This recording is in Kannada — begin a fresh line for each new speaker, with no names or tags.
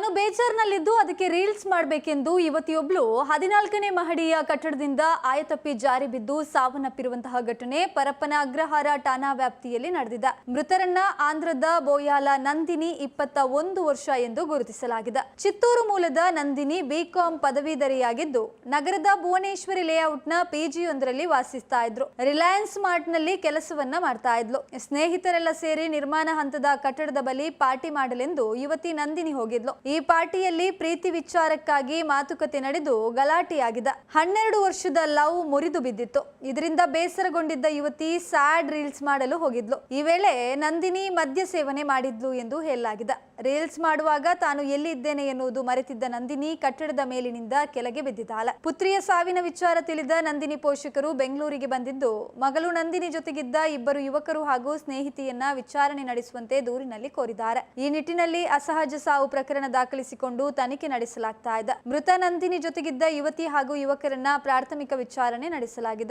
ತಾನು ಬೇಜಾರ್ನಲ್ಲಿದ್ದು ಅದಕ್ಕೆ ರೀಲ್ಸ್ ಮಾಡಬೇಕೆಂದು ಯುವತಿಯೊಬ್ಳು ಹದಿನಾಲ್ಕನೇ ಮಹಡಿಯ ಕಟ್ಟಡದಿಂದ ಆಯತಪ್ಪಿ ಜಾರಿ ಬಿದ್ದು ಸಾವನ್ನಪ್ಪಿರುವಂತಹ ಘಟನೆ ಪರಪ್ಪನ ಅಗ್ರಹಾರ ಠಾಣಾ ವ್ಯಾಪ್ತಿಯಲ್ಲಿ ನಡೆದಿದೆ. ಮೃತರನ್ನ ಆಂಧ್ರದ ಬೋಯಾಲ ನಂದಿನಿ ಇಪ್ಪತ್ತ ಒಂದು ವರ್ಷ ಎಂದು ಗುರುತಿಸಲಾಗಿದೆ. ಚಿತ್ತೂರು ಮೂಲದ ನಂದಿನಿ ಬಿಕಾಂ ಪದವೀಧರೆಯಾಗಿದ್ದು ನಗರದ ಭುವನೇಶ್ವರಿ ಲೇಔಟ್ನ ಪಿಜಿಯೊಂದರಲ್ಲಿ ವಾಸಿಸ್ತಾ ಇದ್ರು. ರಿಲಯನ್ಸ್ ಮಾರ್ಟ್ನಲ್ಲಿ ಕೆಲಸವನ್ನ ಮಾಡ್ತಾ ಇದ್ಲು. ಸ್ನೇಹಿತರೆಲ್ಲ ಸೇರಿ ನಿರ್ಮಾಣ ಹಂತದ ಕಟ್ಟಡದ ಬಳಿ ಪಾರ್ಟಿ ಮಾಡಲೆಂದು ಯುವತಿ ನಂದಿನಿ ಹೋಗಿದ್ಲು. ಈ ಪಾರ್ಟಿಯಲ್ಲಿ ಪ್ರೀತಿ ವಿಚಾರಕ್ಕಾಗಿ ಮಾತುಕತೆ ನಡೆದು ಗಲಾಟೆಯಾಗಿದೆ. ಹನ್ನೆರಡು ವರ್ಷದ ಲವ್ ಮುರಿದು ಬಿದ್ದಿತ್ತು. ಇದರಿಂದ ಬೇಸರಗೊಂಡಿದ್ದ ಯುವತಿ ಸ್ಯಾಡ್ ರೀಲ್ಸ್ ಮಾಡಲು ಹೋಗಿದ್ಲು. ಈ ವೇಳೆ ನಂದಿನಿ ಮದ್ಯ ಸೇವನೆ ಮಾಡಿದ್ಲು ಎಂದು ಹೇಳಲಾಗಿದೆ. ರೀಲ್ಸ್ ಮಾಡುವಾಗ ತಾನು ಎಲ್ಲಿದ್ದೇನೆ ಎನ್ನುವುದು ಮರೆತಿದ್ದ ನಂದಿನಿ ಕಟ್ಟಡದ ಮೇಲಿನಿಂದ ಕೆಳಗೆ ಬಿದ್ದಿದ್ದಾಳೆ ಪುತ್ರಿಯ ಸಾವಿನ ವಿಚಾರ ತಿಳಿದ ನಂದಿನಿ ಪೋಷಕರು ಬೆಂಗಳೂರಿಗೆ ಬಂದಿದ್ದು, ಮಗಳು ನಂದಿನಿ ಜೊತೆಗಿದ್ದ ಇಬ್ಬರು ಯುವಕರು ಹಾಗೂ ಸ್ನೇಹಿತೆಯನ್ನ ವಿಚಾರಣೆ ನಡೆಸುವಂತೆ ದೂರಿನಲ್ಲಿ ಕೋರಿದ್ದಾರೆ. ಈ ನಿಟ್ಟಿನಲ್ಲಿ ಅಸಹಜ ಸಾವು ಪ್ರಕರಣ ದಾಖಲಿಸಿಕೊಂಡು ತನಿಖೆ ನಡೆಸಲಾಗ್ತಾ ಇದೆ. ಮೃತ ನಂದಿನಿ ಜೊತೆಗಿದ್ದ ಯುವತಿ ಹಾಗೂ ಯುವಕರನ್ನ ಪ್ರಾಥಮಿಕ ವಿಚಾರಣೆ ನಡೆಸಲಾಗಿದೆ.